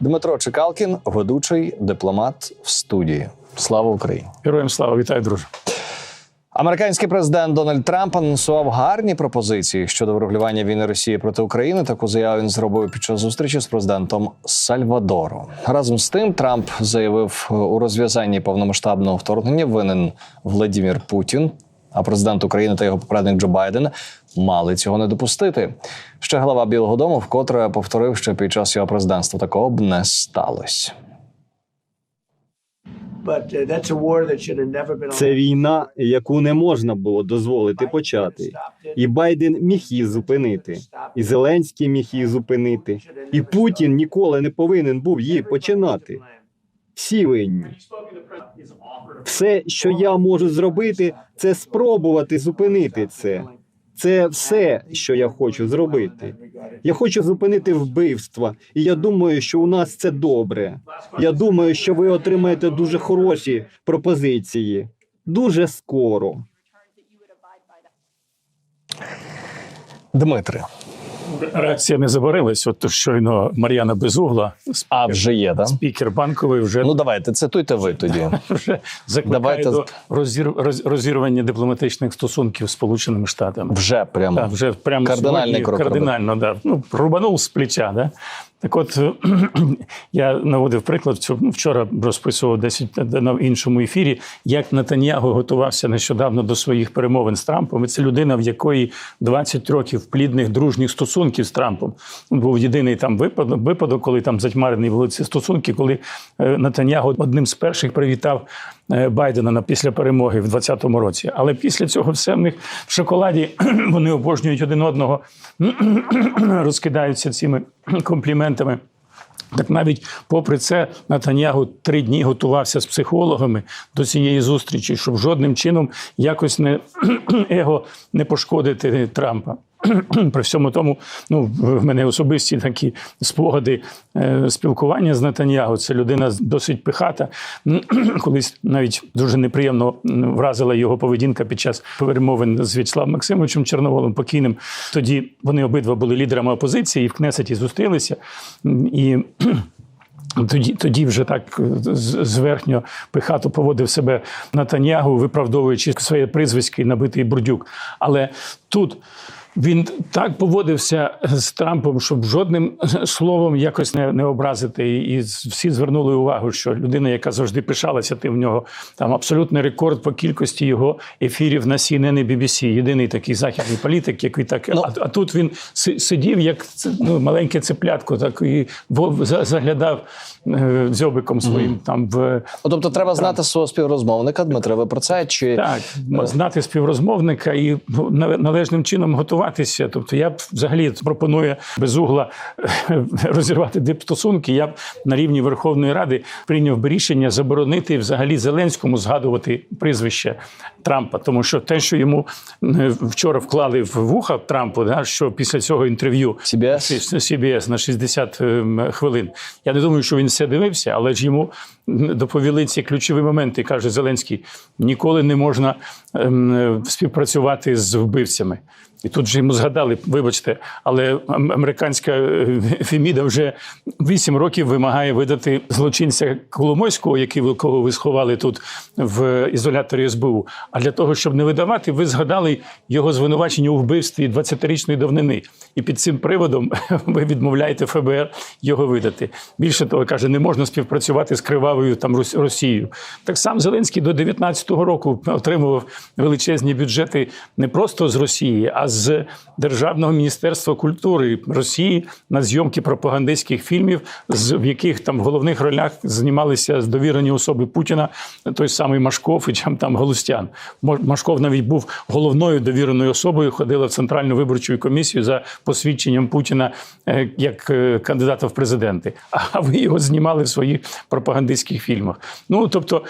Дмитро Чекалкін, ведучий дипломат в студії. Слава Україні! Героям слава, вітаю, друже. Американський президент Дональд Трамп анонсував гарні пропозиції щодо врегулювання війни Росії проти України. Таку заяву він зробив під час зустрічі з президентом Сальвадору. Разом з тим, Трамп заявив у розв'язанні повномасштабного вторгнення винен Владімір Путін. А президент України та його попередник Джо Байден мали цього не допустити. Ще глава Білого Дому вкотре повторив, що під час його президентства такого б не сталося. Uh, Це війна, яку не можна було дозволити почати. І Байден міг її зупинити, і Зеленський міг її зупинити, і Путін ніколи не повинен був її починати. Всі винні. Все, що я можу зробити, це спробувати зупинити це. Це все, що я хочу зробити. Я хочу зупинити вбивства, і я думаю, що у нас це добре. Я думаю, що ви отримаєте дуже хороші пропозиції дуже скоро. Дмитре, Реакція не забарилась. От щойно Мар'яна Безугла, а вже є, да? спікер банковий, вже, Ну давайте цитуйте ви тоді. вже закликає давайте- до розір, роз, розірвання дипломатичних стосунків з Сполученими Штатами. Вже прямо. Так, вже прямо Кардинальний сьогодні крок кардинально, да. Ну, рубанув з плеча. Да? Так от я наводив приклад вчора розписував десь на іншому ефірі, як Нетаньягу готувався нещодавно до своїх перемовин з Трампом. І це людина, в якої 20 років плідних дружніх стосунків з Трампом. Був єдиний там випадок, випадок, коли там затьмарені були ці стосунки, коли е, Нетаньягу одним з перших привітав е, Байдена на після перемоги в 2020 році. Але після цього все в них в шоколаді вони обожнюють один одного, розкидаються цими компліментами. Так навіть попри це Натаньягу три дні готувався з психологами до цієї зустрічі, щоб жодним чином якось не его не пошкодити Трампа. При всьому тому, ну в мене особисті такі спогади е, спілкування з Нетаньягу. Це людина досить пихата. Колись навіть дуже неприємно вразила його поведінка під час перемовин з В'ячеславом Максимовичем Чорноволом покійним. Тоді вони обидва були лідерами опозиції і в Кнесеті зустрілися. І тоді, тоді вже так зверхньо пихато поводив себе Натаньягу, виправдовуючи своє прізвисько і набитий бурдюк. Але тут він так поводився з Трампом, щоб жодним словом якось не, не образити. І всі звернули увагу, що людина, яка завжди пишалася, ти в нього там абсолютний рекорд по кількості його ефірів на CNN і BBC. Єдиний такий західний політик, який так. Ну, а, а тут він сидів як ну, маленьке цеплятко, так і заглядав е, дзьобиком своїм там в Ну, тобто треба знати свого співрозмовника, Дмитре, ви про це чи так, знати співрозмовника і ну, належним чином готуватися. Тобто, я б взагалі пропоную без угла е, розірвати дипстосунки. Я б на рівні Верховної Ради прийняв би рішення заборонити взагалі Зеленському згадувати прізвище Трампа, тому що те, що йому е, вчора вклали в вуха Трампу, да, що після цього інтерв'ю CBS? CBS на 60 ем, хвилин. Я не думаю, що він все дивився, але ж йому доповіли ці ключові моменти. Каже Зеленський: ніколи не можна співпрацювати з вбивцями. І тут же йому згадали, вибачте, але американська е, Феміда вже вісім років вимагає видати злочинця Коломойського, який кого ви сховали тут в ізоляторі СБУ. А для того, щоб не видавати, ви згадали його звинувачення у вбивстві 20-річної давнини. І під цим приводом ви відмовляєте ФБР його видати. Більше того, каже, не можна співпрацювати з кривавою там Рос- Росією. Так сам Зеленський до 19-го року отримував величезні бюджети не просто з Росії, а з Державного міністерства культури Росії на зйомки пропагандистських фільмів, з в яких там в головних ролях знімалися довірені особи Путіна, той самий Машков і там, там Голустян. Машков навіть був головною довіреною особою, ходила в центральну виборчу комісію за посвідченням Путіна е, як е, кандидата в президенти. А ви його знімали в своїх пропагандистських фільмах. Ну тобто,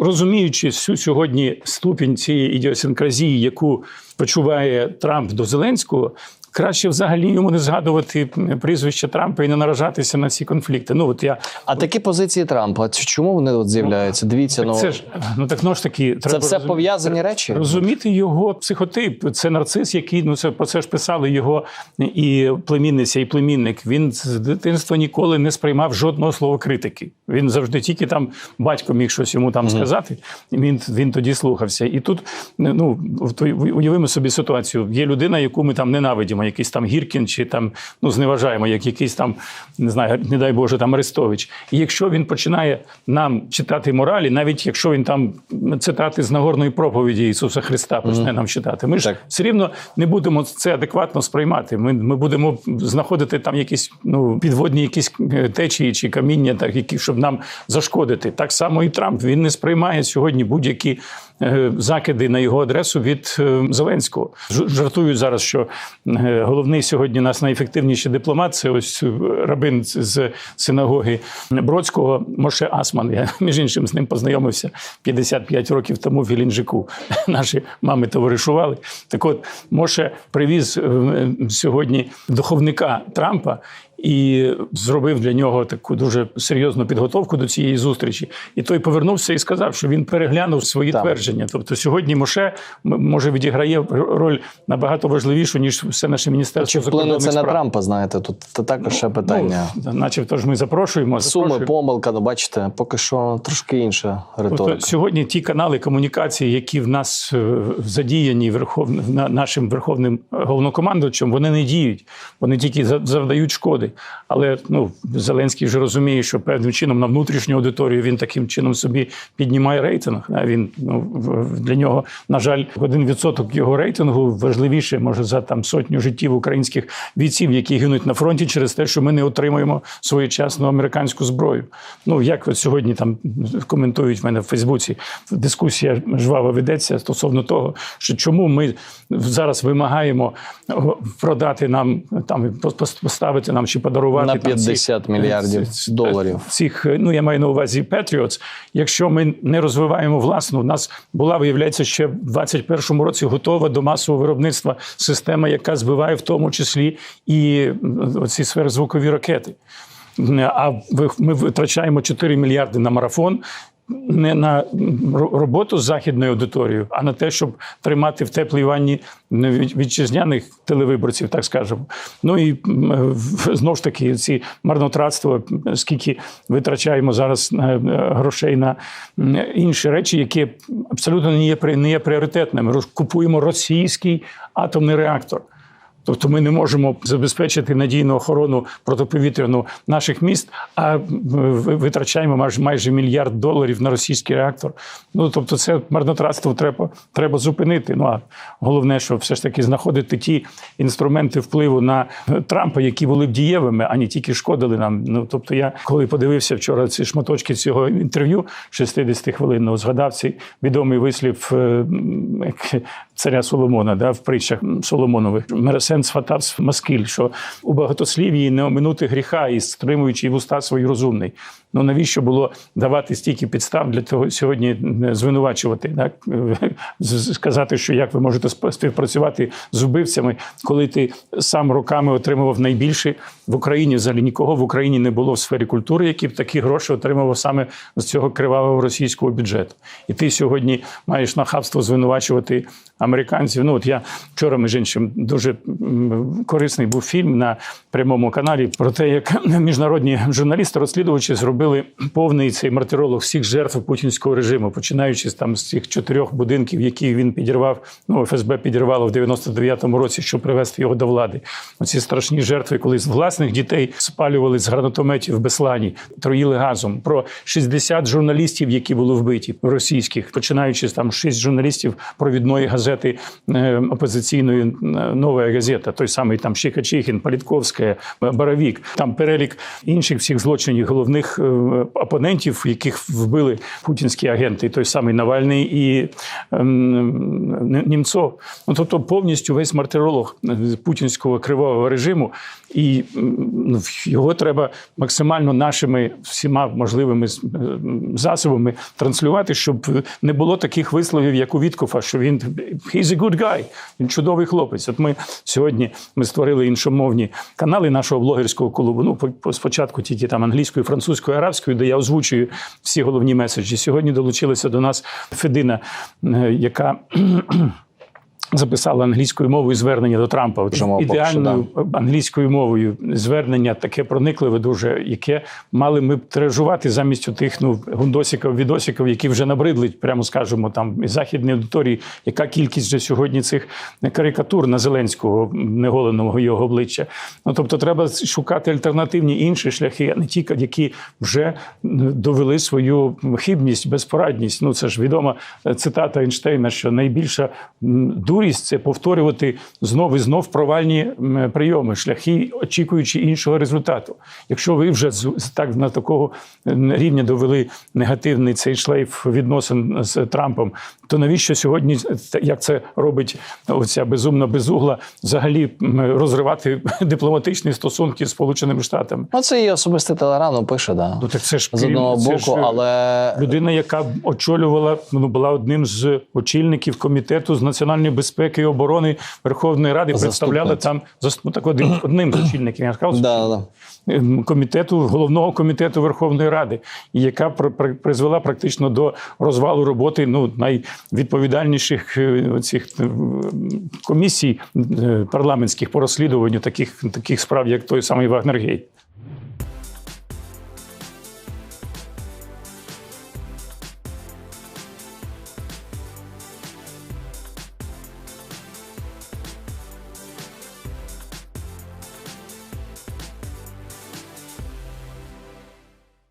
розуміючи всю сьогодні ступінь цієї ідіосинкразії, яку почуває Трамп до Зеленського. Краще взагалі йому не згадувати прізвище Трампа і не наражатися на ці конфлікти. Ну от я А такі позиції Трампа, чому вони от з'являються? Дивіться, ну це ж ну так ну ж таки це треба все пов'язані речі. Розуміти його психотип. Це нарцис, який ну це про це ж писали його і племінниця, і племінник. Він з дитинства ніколи не сприймав жодного слова критики. Він завжди тільки там батько міг щось йому там сказати. І він, він тоді слухався. І тут ну в той- уявимо собі ситуацію. Є людина, яку ми там ненавидимо, якийсь там Гіркін, чи там ну зневажаємо, як якийсь там не знаю, не дай Боже, там Арестович. І якщо він починає нам читати моралі, навіть якщо він там цитати з Нагорної проповіді Ісуса Христа почне нам читати, ми ж Так. все рівно не будемо це адекватно сприймати. Ми, ми будемо знаходити там якісь ну підводні якісь е, течії чи каміння, так які щоб нам зашкодити. Так само і Трамп він не сприймає сьогодні будь-які. Е, Закиди на його адресу від е, Зеленського Ж- жартують зараз, що е, головний сьогодні нас найефективніший дипломат це ось рабин з- синагоги Бродського Моше Асман. Я між іншим з ним познайомився 55 років тому в Ілінджику. Наші мами товаришували. Так от Моше привіз сьогодні духовника Трампа. І зробив для нього таку дуже серйозну підготовку до цієї зустрічі. І той повернувся і сказав, що він переглянув свої Так. твердження. Тобто сьогодні Моше може відіграє роль набагато важливішу ніж все наше Чи вміністерство вплине це на. Трампа? Знаєте, тут та- також ще питання. Ну, начебто ж ми запрошуємо. Суми, запрошуємо. помилка, ну бачите, поки що трошки інша риторика. Тобто сьогодні ті канали комунікації, які в нас е, задіяні верховним нашим верховним головнокомандувачем, вони не діють, вони тільки за- завдають шкоди. Але ну Зеленський вже розуміє, що певним чином на внутрішню аудиторію він таким чином собі піднімає рейтинг. А Він ну для нього, на жаль, один відсоток його рейтингу важливіше може за там сотню життів українських бійців, які гинуть на фронті через те, що ми не отримуємо своєчасну американську зброю. Ну як от сьогодні там коментують в мене в Фейсбуці, дискусія жваво ведеться стосовно того, що чому ми зараз вимагаємо продати нам там поставити нам чи подарувати На там ці- 50 мільярдів ці- доларів. Цих ну я маю на увазі Patriots, Якщо ми не розвиваємо власну, у нас була виявляється ще в 21-му році готова до масового виробництва система, яка збиває в тому числі і оці сверхзвукові ракети. А ми витрачаємо 4 мільярди на марафон. Не на роботу з західною аудиторією, а на те, щоб тримати в теплій ванні вітчизняних телевиборців, так скажемо. Ну і знов ж таки ці марнотратства, скільки витрачаємо зараз е, е, грошей на інші речі, які абсолютно не є не є пріоритетними. Купуємо російський атомний реактор. Тобто ми не можемо забезпечити надійну охорону протиповітряну наших міст, а витрачаємо майже, майже мільярд доларів на російський реактор. Ну тобто, це марнотратство треба, треба зупинити. Ну а головне, що все ж таки знаходити ті інструменти впливу на Трампа, які були б дієвими, а не тільки шкодили нам. Ну тобто, я коли подивився вчора ці шматочки цього інтерв'ю 60 хвилинного, згадав цей відомий вислів е, царя Соломона, да, в притчах Соломонових. Мересен сфатав маскіль, що у багатослів'ї не оминути гріха і стримуючи вуста свої розумний. Ну навіщо було давати стільки підстав для того сьогодні звинувачувати, так сказати, що як ви можете сп- співпрацювати з убивцями, коли ти сам роками отримував найбільше в Україні. Взагалі нікого в Україні не було в сфері культури, які б такі гроші отримував саме з цього кривавого російського бюджету. І ти сьогодні маєш нахабство звинувачувати американців. Ну от я вчора, між іншим, дуже корисний був фільм на прямому каналі про те, як міжнародні журналісти, розслідувачі зробили повний цей мартиролог всіх жертв путінського режиму, починаючи там з цих чотирьох будинків, які він підірвав. Ну ФСБ підірвало в 99-му році, щоб привести його до влади. Оці страшні жертви, коли з власних дітей спалювали з гранатометів в Беслані, троїли газом. Про 60 журналістів, які були вбиті російських, починаючи там 6 журналістів провідної газети е, опозиційної е, нова газета, той самий там Щекачихін, Політковська, е, Боровік. Там перелік інших всіх злочинів, головних е, опонентів, яких вбили путінські агенти, той самий Навальний і Німцов. Ну тобто повністю весь мартиролог путінського кривавого режиму, і ну, його треба максимально нашими всіма можливими е, засобами транслювати, щоб не було таких висловів, як у Віткофа, що він he's a good guy, він чудовий хлопець. От ми сьогодні. Ми створили іншомовні канали нашого блогерського клубу. Ну, по- по- спочатку тільки там англійською, французькою, арабською, де я озвучую всі головні меседжі. Сьогодні долучилася до нас Федина, яка. Записала англійською мовою звернення до Трампа ідеальною англійською мовою звернення таке проникливе, дуже яке мали ми б тиражувати замість тих ну гундосиків, відосиків, які вже набридли, прямо скажемо, там із західної аудиторії. Яка кількість вже сьогодні цих карикатур на Зеленського неголеного його обличчя? Ну тобто, треба шукати альтернативні інші шляхи, а не ті, які вже довели свою хибність, безпорадність. Ну це ж відома цитата Ейнштейна, що найбільша м, дурість це повторювати знов і знов провальні прийоми, шляхи, очікуючи іншого результату. Якщо ви вже так на такого рівня довели негативний цей шлейф відносин з Трампом, то навіщо сьогодні, як це робить оця безумна безугла, взагалі розривати дипломатичні стосунки з Сполученими Штатами? Ну, це її особистий телеграм, ну, пише, да. Ну так це ж З одного це боку, ж, е, але людина, яка очолювала, ну була одним з очільників комітету з національної безпеки і оборони Верховної Ради, представляла там зас- ну, так один одним з очільників. Я сказав, да, да. ем, комітету, головного комітету Верховної Ради, яка при- при- призвела практично до розвалу роботи ну, найвідповідальніших е, цих е, комісій е, парламентських по розслідуванню таких, таких справ, як той самий Вагнергейт.